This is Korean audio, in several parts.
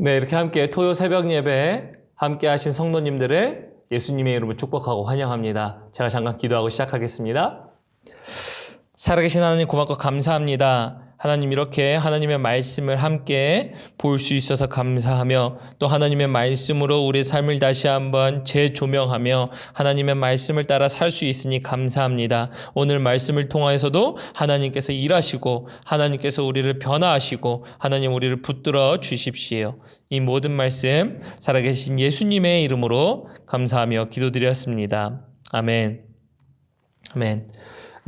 네, 이렇게 함께 토요 새벽 예배 함께 하신 성도님들을 예수님의 이름으로 축복하고 환영합니다. 제가 잠깐 기도하고 시작하겠습니다. 살아계신 하나님 고맙고 감사합니다. 하나님 이렇게 하나님의 말씀을 함께 볼 수 있어서 감사하며 또 하나님의 말씀으로 우리의 삶을 다시 한번 재조명하며 하나님의 말씀을 따라 살 수 있으니 감사합니다. 오늘 말씀을 통하여서도 하나님께서 일하시고 하나님께서 우리를 변화하시고 하나님 우리를 붙들어 주십시오. 이 모든 말씀 살아계신 예수님의 이름으로 감사하며 기도드렸습니다. 아멘. 아멘.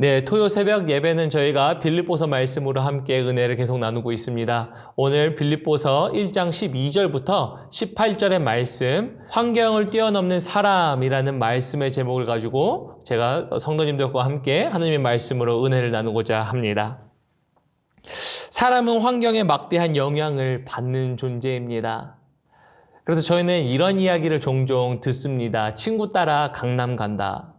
네, 토요 새벽 예배는 저희가 빌립보서 말씀으로 함께 은혜를 계속 나누고 있습니다. 오늘 빌립보서 1장 12절부터 18절의 말씀, 환경을 뛰어넘는 사람이라는 말씀의 제목을 가지고 제가 성도님들과 함께 하나님의 말씀으로 은혜를 나누고자 합니다. 사람은 환경에 막대한 영향을 받는 존재입니다. 그래서 저희는 이런 이야기를 종종 듣습니다. 친구 따라 강남 간다.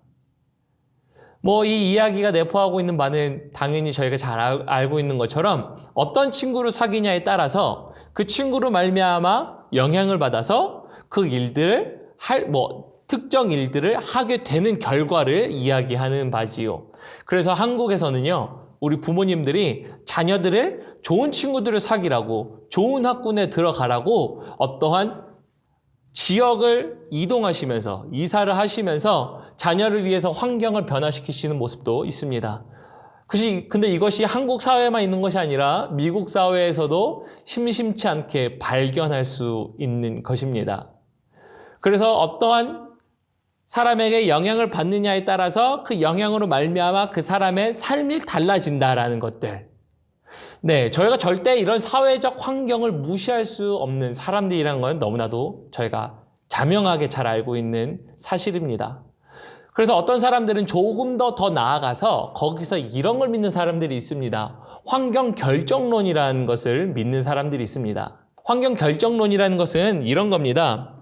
뭐 이 이야기가 내포하고 있는 바는 당연히 저희가 잘 알- 알고 있는 것처럼 어떤 친구를 사귀냐에 따라서 그 친구로 말미암아 영향을 받아서 그 일들을 할 뭐 특정 일들을 하게 되는 결과를 이야기하는 바지요. 그래서 한국에서는요. 우리 부모님들이 자녀들을 좋은 친구들을 사귀라고 좋은 학군에 들어가라고 어떠한 지역을 이동하시면서 이사를 하시면서 자녀를 위해서 환경을 변화시키시는 모습도 있습니다. 그것이 근데 이것이 한국 사회에만 있는 것이 아니라 미국 사회에서도 심심치 않게 발견할 수 있는 것입니다. 그래서 어떠한 사람에게 영향을 받느냐에 따라서 그 영향으로 말미암아 그 사람의 삶이 달라진다라는 것들. 네, 저희가 절대 이런 사회적 환경을 무시할 수 없는 사람들이란 건 너무나도 저희가 자명하게 잘 알고 있는 사실입니다. 그래서 어떤 사람들은 조금 더 더 나아가서 거기서 이런 걸 믿는 사람들이 있습니다. 환경 결정론이라는 것을 믿는 사람들이 있습니다. 환경 결정론이라는 것은 이런 겁니다.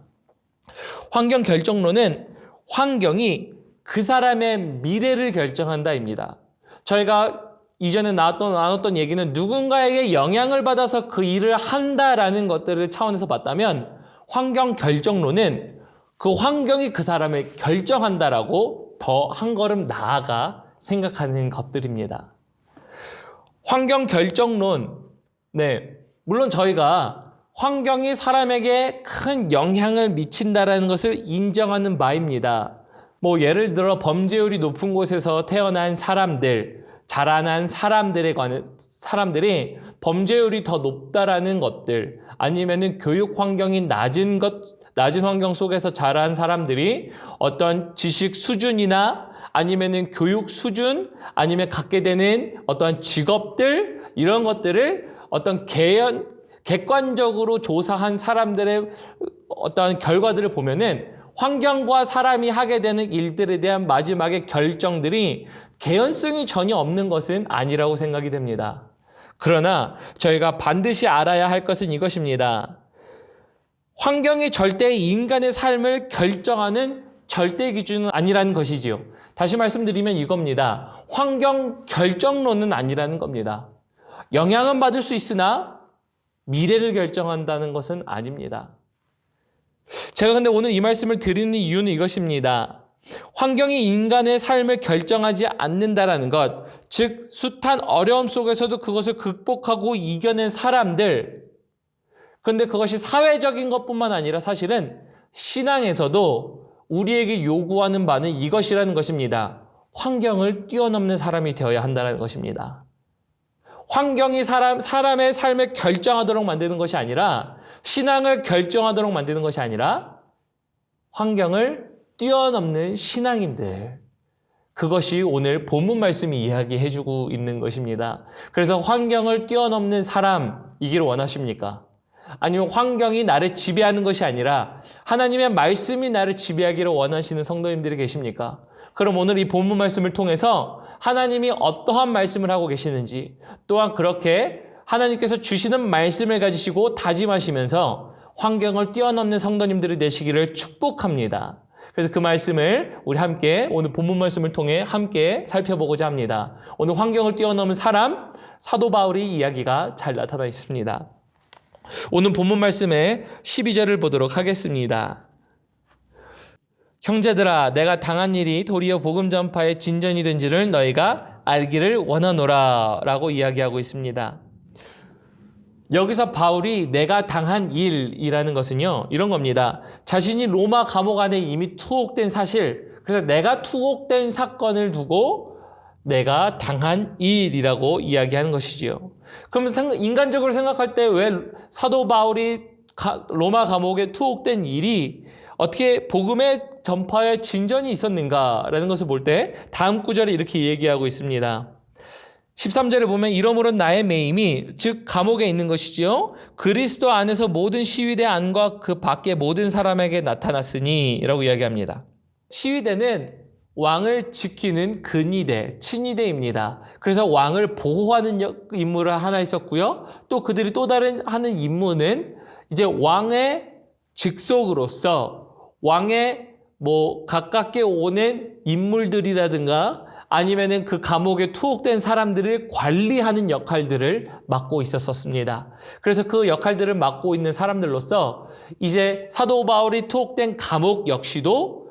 환경 결정론은 환경이 그 사람의 미래를 결정한다입니다. 저희가 이전에 나왔던, 나눴던 얘기는 누군가에게 영향을 받아서 그 일을 한다라는 것들을 차원에서 봤다면 환경 결정론은 그 환경이 그 사람을 결정한다라고 더 한 걸음 나아가 생각하는 것들입니다. 환경 결정론, 네. 물론 저희가 환경이 사람에게 큰 영향을 미친다라는 것을 인정하는 바입니다. 뭐 예를 들어 범죄율이 높은 곳에서 태어난 사람들, 자라난 사람들에 관한 사람들이 범죄율이 더 높다라는 것들, 아니면은 교육 환경이 낮은 것, 낮은 환경 속에서 자란 사람들이 어떤 지식 수준이나 아니면은 교육 수준, 아니면 갖게 되는 어떤 직업들 이런 것들을 어떤 개연 객관적으로 조사한 사람들의 어떤 결과들을 보면은 환경과 사람이 하게 되는 일들에 대한 마지막의 결정들이 개연성이 전혀 없는 것은 아니라고 생각이 됩니다. 그러나 저희가 반드시 알아야 할 것은 이것입니다. 환경이 절대 인간의 삶을 결정하는 절대 기준은 아니라는 것이지요. 다시 말씀드리면 이겁니다. 환경 결정론은 아니라는 겁니다. 영향은 받을 수 있으나 미래를 결정한다는 것은 아닙니다. 제가 근데 오늘 이 말씀을 드리는 이유는 이것입니다. 환경이 인간의 삶을 결정하지 않는다라는 것, 즉 숱한 어려움 속에서도 그것을 극복하고 이겨낸 사람들. 그런데 그것이 사회적인 것뿐만 아니라 사실은 신앙에서도 우리에게 요구하는 바는 이것이라는 것입니다. 환경을 뛰어넘는 사람이 되어야 한다는 것입니다. 환경이 사람, 사람의 삶을 결정하도록 만드는 것이 아니라 신앙을 결정하도록 만드는 것이 아니라 환경을 뛰어넘는 신앙인들. 그것이 오늘 본문 말씀이 이야기해주고 있는 것입니다. 그래서 환경을 뛰어넘는 사람이기를 원하십니까? 아니면 환경이 나를 지배하는 것이 아니라 하나님의 말씀이 나를 지배하기를 원하시는 성도님들이 계십니까? 그럼 오늘 이 본문 말씀을 통해서 하나님이 어떠한 말씀을 하고 계시는지 또한 그렇게 하나님께서 주시는 말씀을 가지시고 다짐하시면서 환경을 뛰어넘는 성도님들이 되시기를 축복합니다. 그래서 그 말씀을 우리 함께 오늘 본문 말씀을 통해 함께 살펴보고자 합니다. 오늘 환경을 뛰어넘은 사람 사도 바울의 이야기가 잘 나타나 있습니다. 오늘 본문 말씀의 12절을 보도록 하겠습니다. 형제들아 내가 당한 일이 도리어 복음 전파의 진전이 된지를 너희가 알기를 원하노라 라고 이야기하고 있습니다. 여기서 바울이 내가 당한 일이라는 것은요 이런 겁니다. 자신이 로마 감옥 안에 이미 투옥된 사실 그래서 내가 투옥된 사건을 두고 내가 당한 일이라고 이야기하는 것이지요. 그러면 인간적으로 생각할 때 왜 사도 바울이 로마 감옥에 투옥된 일이 어떻게 복음의 전파에 진전이 있었는가라는 것을 볼 때 다음 구절에 이렇게 얘기하고 있습니다. 13절에 보면 이러므로 나의 매임이 즉 감옥에 있는 것이지요. 그리스도 안에서 모든 시위대 안과 그 밖의 모든 사람에게 나타났으니 라고 이야기합니다. 시위대는 왕을 지키는 근위대, 친위대입니다. 그래서 왕을 보호하는 임무를 하나 있었고요. 또 그들이 또 다른 하는 임무는 이제 왕의 직속으로서 왕의 뭐 가깝게 오는 인물들이라든가 아니면은 그 감옥에 투옥된 사람들을 관리하는 역할들을 맡고 있었습니다. 그래서 그 역할들을 맡고 있는 사람들로서 이제 사도 바울이 투옥된 감옥 역시도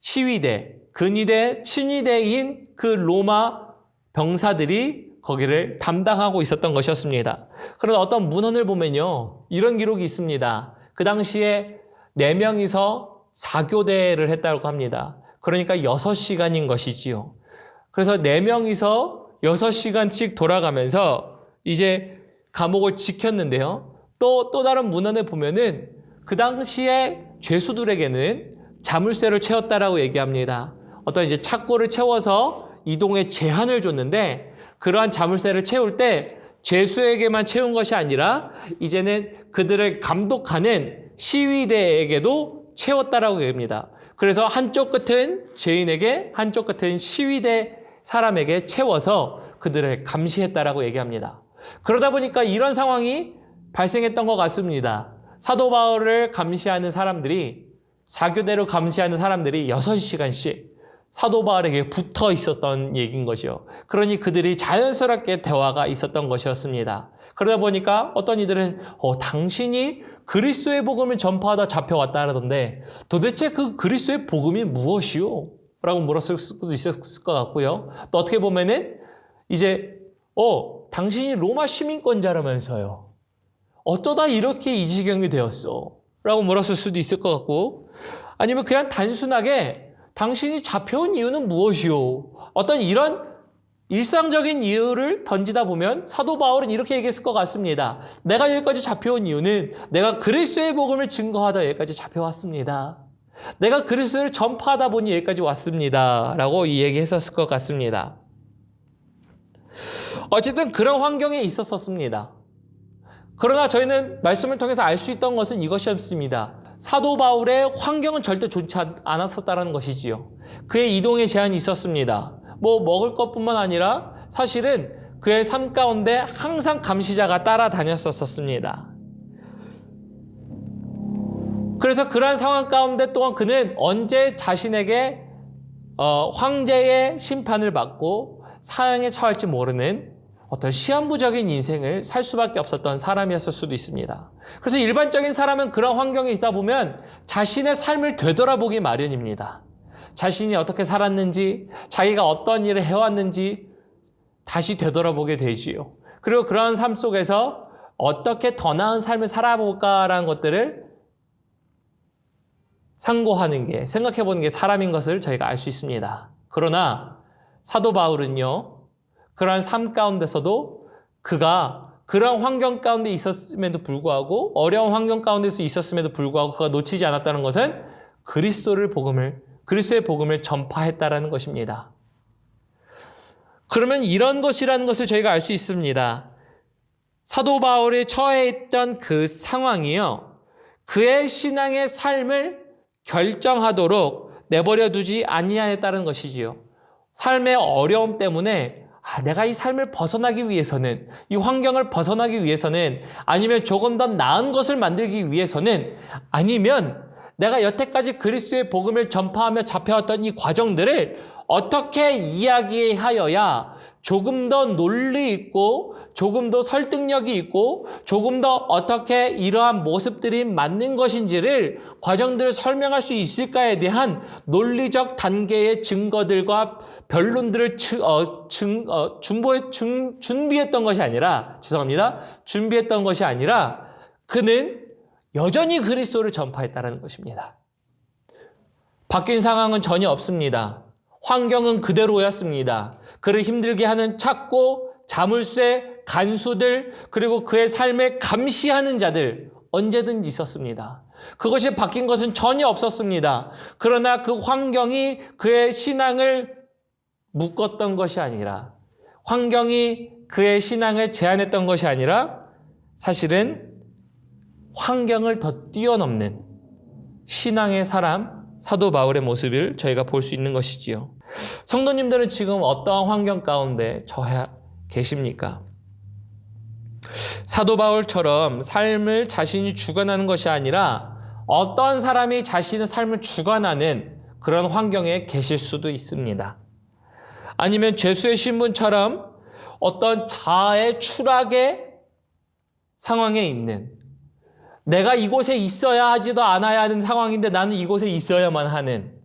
시위대, 근위대, 친위대인 그 로마 병사들이 거기를 담당하고 있었던 것이었습니다. 그러나 어떤 문헌을 보면요. 이런 기록이 있습니다. 그 당시에 네 명이서 사교대를 했다고 합니다. 그러니까 6시간인 것이지요. 그래서 네 명이서 6시간씩 돌아가면서 이제 감옥을 지켰는데요. 또, 또 다른 문헌에 보면은 그 당시에 죄수들에게는 자물쇠를 채웠다라고 얘기합니다. 어떤 이제 착고를 채워서 이동에 제한을 줬는데 그러한 자물쇠를 채울 때 죄수에게만 채운 것이 아니라 이제는 그들을 감독하는 시위대에게도 채웠다라고 얘기합니다. 그래서 한쪽 끝은 죄인에게 한쪽 끝은 시위대 사람에게 채워서 그들을 감시했다라고 얘기합니다. 그러다 보니까 이런 상황이 발생했던 것 같습니다. 사도 바울을 감시하는 사람들이 사교대로 감시하는 사람들이 6시간씩 사도 바울에게 붙어 있었던 얘기인 것이요. 그러니 그들이 자연스럽게 대화가 있었던 것이었습니다. 그러다 보니까 어떤 이들은 어, 당신이 그리스도의 복음을 전파하다 잡혀왔다라던데 도대체 그 그리스도의 복음이 무엇이요? 라고 물었을 수도 있었을 것 같고요. 또 어떻게 보면은 이제 어 당신이 로마 시민권자라면서요. 어쩌다 이렇게 이 지경이 되었어? 라고 물었을 수도 있을 것 같고 아니면 그냥 단순하게 당신이 잡혀온 이유는 무엇이요? 어떤 이런 일상적인 이유를 던지다 보면 사도 바울은 이렇게 얘기했을 것 같습니다. 내가 여기까지 잡혀온 이유는 내가 그리스도의 복음을 증거하다 여기까지 잡혀왔습니다. 내가 그리스도를 전파하다 보니 여기까지 왔습니다. 라고 이 얘기했었을 것 같습니다. 어쨌든 그런 환경에 있었었습니다. 그러나 저희는 말씀을 통해서 알 수 있던 것은 이것이었습니다. 사도 바울의 환경은 절대 좋지 않았었다는 것이지요. 그의 이동에 제한이 있었습니다. 뭐 먹을 것뿐만 아니라 사실은 그의 삶 가운데 항상 감시자가 따라다녔었습니다. 그래서 그러한 상황 가운데 또한 그는 언제 자신에게 어, 황제의 심판을 받고 사형에 처할지 모르는 어떤 시한부적인 인생을 살 수밖에 없었던 사람이었을 수도 있습니다. 그래서 일반적인 사람은 그런 환경에 있다 보면 자신의 삶을 되돌아보기 마련입니다. 자신이 어떻게 살았는지, 자기가 어떤 일을 해왔는지 다시 되돌아보게 되지요. 그리고 그런 삶 속에서 어떻게 더 나은 삶을 살아볼까라는 것들을 상고하는 게, 생각해 보는 게 사람인 것을 저희가 알 수 있습니다. 그러나 사도 바울은요, 그러한 삶 가운데서도 그가 그러한 환경 가운데 있었음에도 불구하고 어려운 환경 가운데서 있었음에도 불구하고 그가 놓치지 않았다는 것은 그리스도를 복음을 그리스도의 복음을 전파했다라는 것입니다. 그러면 이런 것이라는 것을 저희가 알 수 있습니다. 사도 바울이 처해 있던 그 상황이요. 그의 신앙의 삶을 결정하도록 내버려 두지 아니하였다는 것이지요. 삶의 어려움 때문에 아, 내가 이 삶을 벗어나기 위해서는 이 환경을 벗어나기 위해서는 아니면 조금 더 나은 것을 만들기 위해서는 아니면 내가 여태까지 그리스도의 복음을 전파하며 잡혀왔던 이 과정들을 어떻게 이야기하여야 조금 더 논리 있고 조금 더 설득력이 있고 조금 더 어떻게 이러한 모습들이 맞는 것인지를 과정들을 설명할 수 있을까에 대한 논리적 단계의 증거들과 변론들을 주, 어, 증, 어, 준비해, 준, 준비했던 것이 아니라 죄송합니다. 준비했던 것이 아니라 그는 여전히 그리스도를 전파했다는 것입니다. 바뀐 상황은 전혀 없습니다. 환경은 그대로였습니다. 그를 힘들게 하는 찾고 자물쇠, 간수들, 그리고 그의 삶을 감시하는 자들 언제든 있었습니다. 그것이 바뀐 것은 전혀 없었습니다. 그러나 그 환경이 그의 신앙을 묶었던 것이 아니라 환경이 그의 신앙을 제한했던 것이 아니라 사실은 환경을 더 뛰어넘는 신앙의 사람 사도 바울의 모습을 저희가 볼 수 있는 것이지요. 성도님들은 지금 어떠한 환경 가운데 처해 계십니까? 사도 바울처럼 삶을 자신이 주관하는 것이 아니라 어떤 사람이 자신의 삶을 주관하는 그런 환경에 계실 수도 있습니다. 아니면 죄수의 신분처럼 어떤 자아의 추락의 상황에 있는 내가 이곳에 있어야 하지도 않아야 하는 상황인데 나는 이곳에 있어야만 하는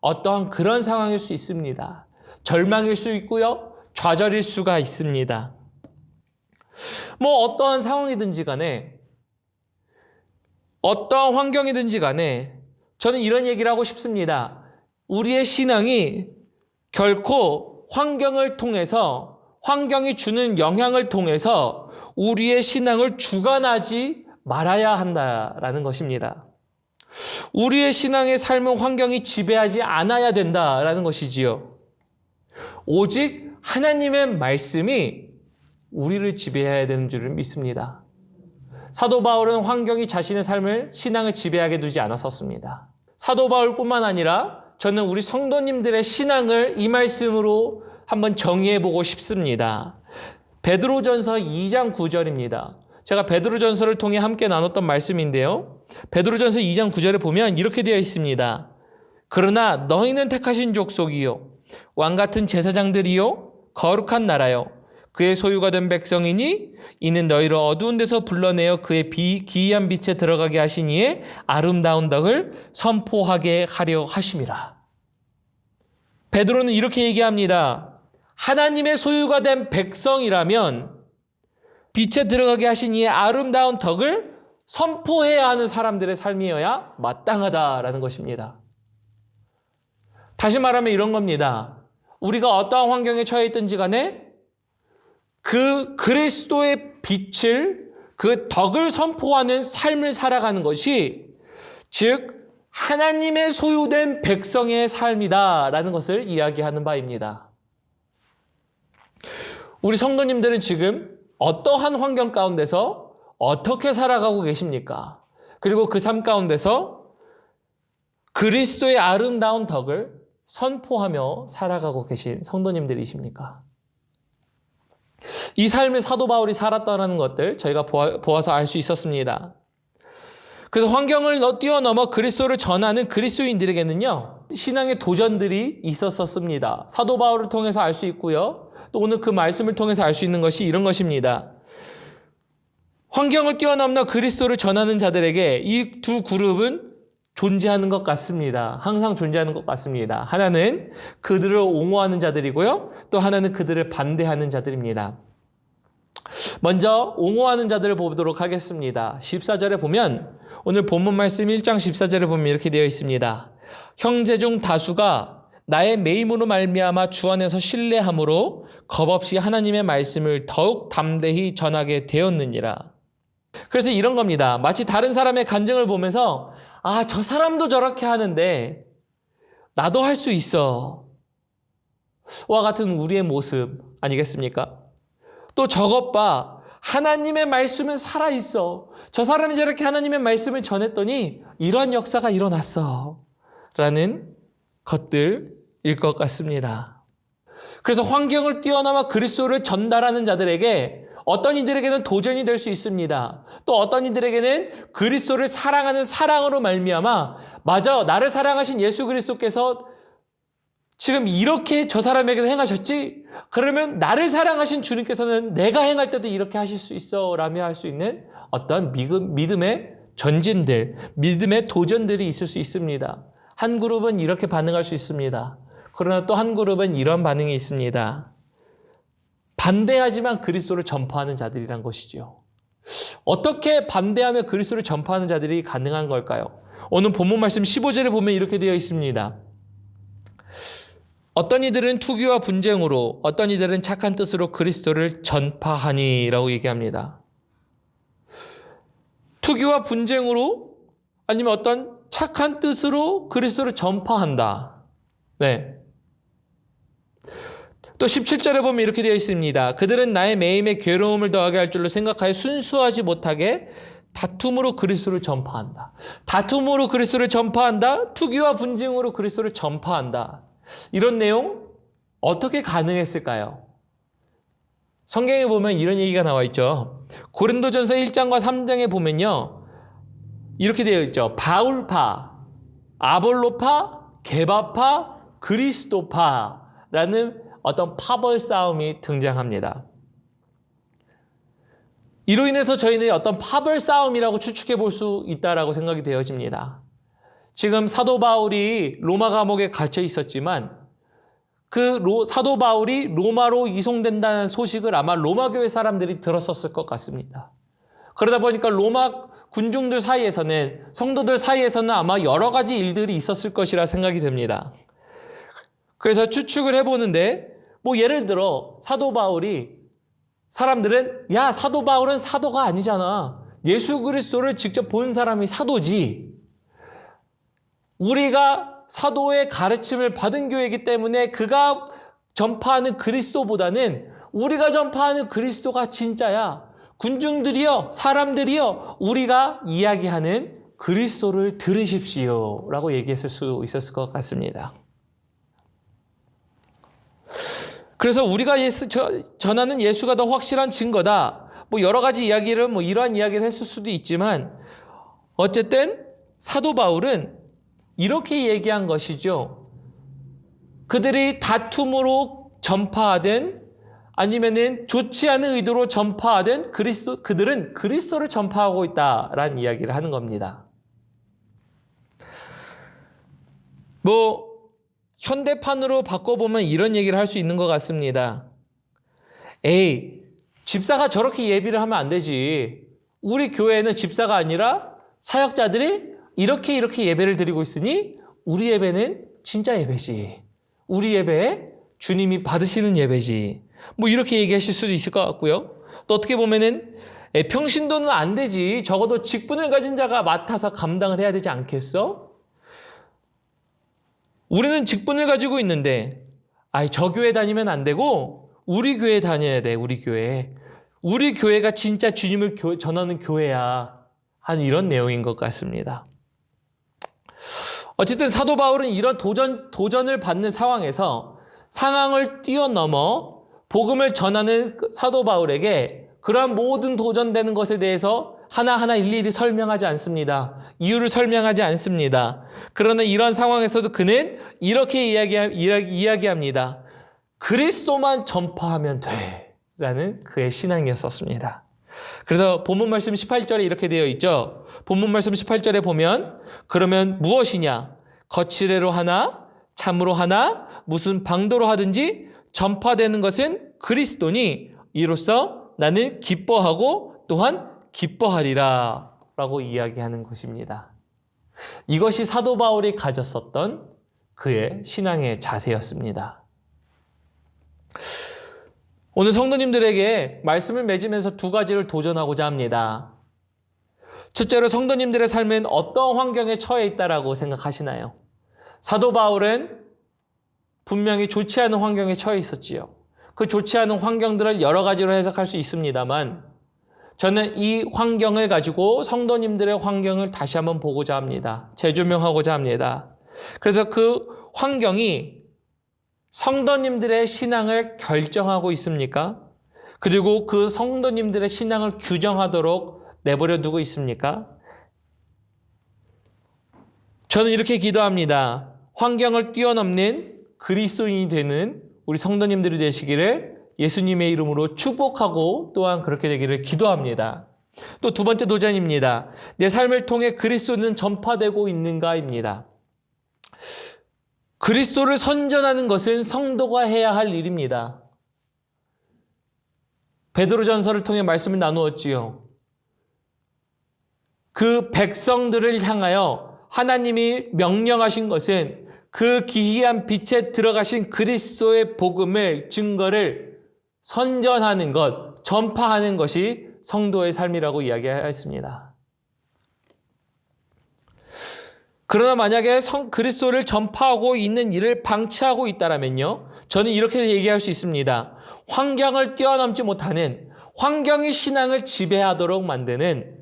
어떠한 그런 상황일 수 있습니다. 절망일 수 있고요. 좌절일 수가 있습니다. 뭐 어떠한 상황이든지 간에 어떠한 환경이든지 간에 저는 이런 얘기를 하고 싶습니다. 우리의 신앙이 결코 환경을 통해서 환경이 주는 영향을 통해서 우리의 신앙을 주관하지 말아야 한다라는 것입니다. 우리의 신앙의 삶은 환경이 지배하지 않아야 된다라는 것이지요. 오직 하나님의 말씀이 우리를 지배해야 되는 줄을 믿습니다. 사도 바울은 환경이 자신의 삶을 신앙을 지배하게 두지 않았었습니다. 사도 바울뿐만 아니라 저는 우리 성도님들의 신앙을 이 말씀으로 한번 정의해 보고 싶습니다. 베드로전서 2장 9절입니다. 제가 베드로전서를 통해 함께 나눴던 말씀인데요. 베드로전서 2장 9절에 보면 이렇게 되어 있습니다. 그러나 너희는 택하신 족속이요 왕 같은 제사장들이요 거룩한 나라요 그의 소유가 된 백성이니 이는 너희를 어두운 데서 불러내어 그의 비, 기이한 빛에 들어가게 하시니에 아름다운 덕을 선포하게 하려 하심이라. 베드로는 이렇게 얘기합니다. 하나님의 소유가 된 백성이라면 빛에 들어가게 하신 이의 아름다운 덕을 선포해야 하는 사람들의 삶이어야 마땅하다라는 것입니다. 다시 말하면 이런 겁니다. 우리가 어떠한 환경에 처해 있든지 간에 그 그리스도의 빛을 그 덕을 선포하는 삶을 살아가는 것이 즉 하나님의 소유된 백성의 삶이다라는 것을 이야기하는 바입니다. 우리 성도님들은 지금 어떠한 환경 가운데서 어떻게 살아가고 계십니까? 그리고 그 삶 가운데서 그리스도의 아름다운 덕을 선포하며 살아가고 계신 성도님들이십니까? 이 삶을 사도 바울이 살았다는 것들 저희가 보아 서 알 수 있었습니다. 그래서 환경을 뛰어넘어 그리스도를 전하는 그리스도인들에게는요, 신앙의 도전들이 있었었습니다. 사도 바울을 통해서 알 수 있고요. 또 오늘 그 말씀을 통해서 알 수 있는 것이 이런 것입니다. 환경을 뛰어넘는 그리스도를 전하는 자들에게 이 두 그룹은 존재하는 것 같습니다. 항상 존재하는 것 같습니다. 하나는 그들을 옹호하는 자들이고요. 또 하나는 그들을 반대하는 자들입니다. 먼저 옹호하는 자들을 보도록 하겠습니다. 14절에 보면 오늘 본문 말씀 1장 14절에 보면 이렇게 되어 있습니다. 형제 중 다수가 나의 매임으로 말미암아 주 안에서 신뢰함으로 겁없이 하나님의 말씀을 더욱 담대히 전하게 되었느니라. 그래서 이런 겁니다. 마치 다른 사람의 간증을 보면서 아, 저 사람도 저렇게 하는데 나도 할 수 있어. 와 같은 우리의 모습 아니겠습니까? 또 저것 봐. 하나님의 말씀은 살아있어. 저 사람이 저렇게 하나님의 말씀을 전했더니 이런 역사가 일어났어. 라는 것들일 것 같습니다. 그래서 환경을 뛰어넘어 그리스도를 전달하는 자들에게 어떤 이들에게는 도전이 될 수 있습니다. 또 어떤 이들에게는 그리스도를 사랑하는 사랑으로 말미암아 맞아 나를 사랑하신 예수 그리스도께서 지금 이렇게 저 사람에게도 행하셨지? 그러면 나를 사랑하신 주님께서는 내가 행할 때도 이렇게 하실 수 있어 라며 할 수 있는 어떤 믿음, 믿음의 전진들, 믿음의 도전들이 있을 수 있습니다. 한 그룹은 이렇게 반응할 수 있습니다. 그러나 또 한 그룹은 이런 반응이 있습니다. 반대하지만 그리스도를 전파하는 자들이란 것이죠. 어떻게 반대하며 그리스도를 전파하는 자들이 가능한 걸까요? 오늘 본문 말씀 15절에 보면 이렇게 되어 있습니다. 어떤 이들은 투기와 분쟁으로, 어떤 이들은 착한 뜻으로 그리스도를 전파하니라고 얘기합니다. 투기와 분쟁으로 아니면 어떤 착한 뜻으로 그리스도를 전파한다. 네. 또 17절에 보면 이렇게 되어 있습니다. 그들은 나의 매임에 괴로움을 더하게 할 줄로 생각하여 순수하지 못하게 다툼으로 그리스도를 전파한다. 다툼으로 그리스도를 전파한다. 투기와 분쟁으로 그리스도를 전파한다. 이런 내용 어떻게 가능했을까요? 성경에 보면 이런 얘기가 나와 있죠. 고린도전서 1장과 3장에 보면요. 이렇게 되어 있죠. 바울파, 아볼로파, 게바파, 그리스도파라는 어떤 파벌 싸움이 등장합니다. 이로 인해서 저희는 어떤 파벌 싸움이라고 추측해 볼 수 있다라고 생각이 되어집니다. 지금 사도 바울이 로마 감옥에 갇혀 있었지만 그 로, 사도 바울이 로마로 이송된다는 소식을 아마 로마 교회 사람들이 들었었을 것 같습니다. 그러다 보니까 로마 군중들 사이에서는 성도들 사이에서는 아마 여러 가지 일들이 있었을 것이라 생각이 됩니다. 그래서 추측을 해보는데 뭐 예를 들어 사도 바울이 사람들은 야 사도 바울은 사도가 아니잖아. 예수 그리스도를 직접 본 사람이 사도지. 우리가 사도의 가르침을 받은 교회이기 때문에 그가 전파하는 그리스도보다는 우리가 전파하는 그리스도가 진짜야. 군중들이여, 사람들이여, 우리가 이야기하는 그리스도를 들으십시오. 라고 얘기했을 수 있었을 것 같습니다. 그래서 우리가 예수, 전하는 예수가 더 확실한 증거다. 뭐 여러 가지 이야기를, 뭐 이러한 이야기를 했을 수도 있지만, 어쨌든 사도 바울은 이렇게 얘기한 것이죠. 그들이 다툼으로 전파하든 아니면은 좋지 않은 의도로 전파하든 그리스도 그들은 그리스도를 전파하고 있다라는 이야기를 하는 겁니다. 뭐 현대판으로 바꿔보면 이런 얘기를 할 수 있는 것 같습니다. 에이, 집사가 저렇게 예비를 하면 안 되지. 우리 교회는 집사가 아니라 사역자들이 이렇게 이렇게 예배를 드리고 있으니 우리 예배는 진짜 예배지. 우리 예배 주님이 받으시는 예배지. 뭐 이렇게 얘기하실 수도 있을 것 같고요. 또 어떻게 보면은 평신도는 안 되지. 적어도 직분을 가진 자가 맡아서 감당을 해야 되지 않겠어? 우리는 직분을 가지고 있는데, 아이, 저 교회 다니면 안 되고, 우리 교회 다녀야 돼, 우리 교회. 우리 교회가 진짜 주님을 교, 전하는 교회야. 하는 이런 내용인 것 같습니다. 어쨌든 사도 바울은 이런 도전, 도전을 받는 상황에서 상황을 뛰어넘어 복음을 전하는 사도 바울에게 그러한 모든 도전되는 것에 대해서 하나하나 일일이 설명하지 않습니다. 이유를 설명하지 않습니다. 그러나 이런 상황에서도 그는 이렇게 이야기, 합니다 그리스도만 전파하면 돼. 라는 그의 신앙이었었습니다. 그래서 본문 말씀 18절에 이렇게 되어 있죠. 본문 말씀 18절에 보면 그러면 무엇이냐? 거칠애로 하나, 참으로 하나, 무슨 방도로 하든지 전파되는 것은 그리스도니 이로써 나는 기뻐하고 또한 기뻐하리라 라고 이야기하는 것입니다. 이것이 사도 바울이 가졌었던 그의 신앙의 자세였습니다. 오늘 성도님들에게 말씀을 맺으면서 두 가지를 도전하고자 합니다. 첫째로 성도님들의 삶은 어떤 환경에 처해 있다라고 생각하시나요? 사도 바울은 분명히 좋지 않은 환경에 처해 있었지요. 그 좋지 않은 환경들을 여러 가지로 해석할 수 있습니다만 저는 이 환경을 가지고 성도님들의 환경을 다시 한번 보고자 합니다. 재조명하고자 합니다. 그래서 그 환경이 성도님들의 신앙을 결정하고 있습니까? 그리고 그 성도님들의 신앙을 규정하도록 내버려 두고 있습니까? 저는 이렇게 기도합니다. 환경을 뛰어넘는 그리스도인이 되는 우리 성도님들이 되시기를 예수님의 이름으로 축복하고 또한 그렇게 되기를 기도합니다. 또 두 번째 도전입니다. 내 삶을 통해 그리스도는 전파되고 있는가입니다. 그리스도를 선전하는 것은 성도가 해야 할 일입니다. 베드로전서를 통해 말씀을 나누었지요. 그 백성들을 향하여 하나님이 명령하신 것은 그 기이한 빛에 들어가신 그리스도의 복음을 증거를 선전하는 것, 전파하는 것이 성도의 삶이라고 이야기하였습니다. 그러나 만약에 성 그리스도를 전파하고 있는 일을 방치하고 있다라면요. 저는 이렇게 얘기할 수 있습니다. 환경을 뛰어넘지 못하는 환경이 신앙을 지배하도록 만드는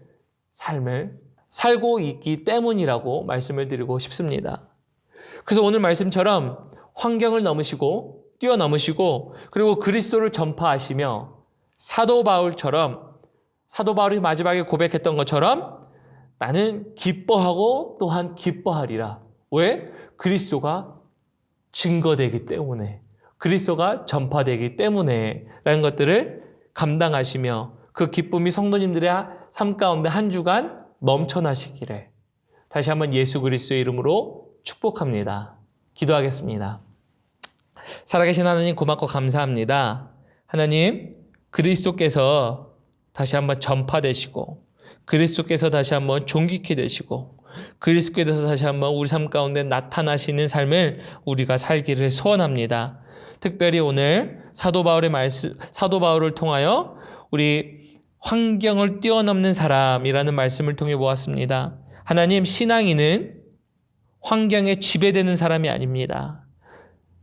삶을 살고 있기 때문이라고 말씀을 드리고 싶습니다. 그래서 오늘 말씀처럼 환경을 넘으시고 뛰어넘으시고 그리고 그리스도를 전파하시며 사도 바울처럼 사도 바울이 마지막에 고백했던 것처럼 나는 기뻐하고 또한 기뻐하리라. 왜? 그리스도가 증거되기 때문에 그리스도가 전파되기 때문에 라는 것들을 감당하시며 그 기쁨이 성도님들의 삶 가운데 한 주간 넘쳐나시기를 다시 한번 예수 그리스도의 이름으로 축복합니다. 기도하겠습니다. 살아계신 하나님 고맙고 감사합니다. 하나님 그리스도께서 다시 한번 전파되시고 그리스도께서 다시 한번 존귀케 되시고 그리스도께서 다시 한번 우리 삶 가운데 나타나시는 삶을 우리가 살기를 소원합니다. 특별히 오늘 사도 바울의 말씀 사도 바울을 통하여 우리 환경을 뛰어넘는 사람이라는 말씀을 통해 보았습니다. 하나님 신앙인은 환경에 지배되는 사람이 아닙니다.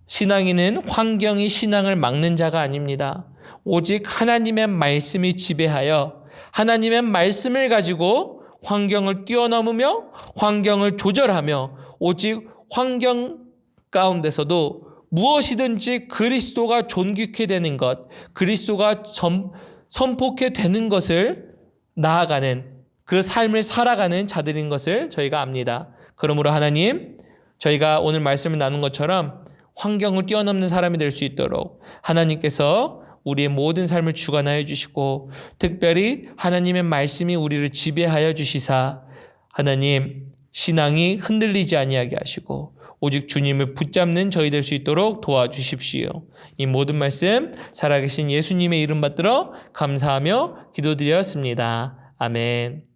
신앙인은 환경이 신앙을 막는 자가 아닙니다. 오직 하나님의 말씀이 지배하여 하나님의 말씀을 가지고 환경을 뛰어넘으며 환경을 조절하며 오직 환경 가운데서도 무엇이든지 그리스도가 존귀케 되는 것, 그리스도가 점, 선포케 되는 것을 나아가는 그 삶을 살아가는 자들인 것을 저희가 압니다. 그러므로 하나님, 저희가 오늘 말씀을 나눈 것처럼 환경을 뛰어넘는 사람이 될 수 있도록 하나님께서 우리의 모든 삶을 주관하여 주시고 특별히 하나님의 말씀이 우리를 지배하여 주시사 하나님 신앙이 흔들리지 아니하게 하시고 오직 주님을 붙잡는 저희 될 수 있도록 도와주십시오. 이 모든 말씀 살아계신 예수님의 이름 받들어 감사하며 기도드렸습니다. 아멘.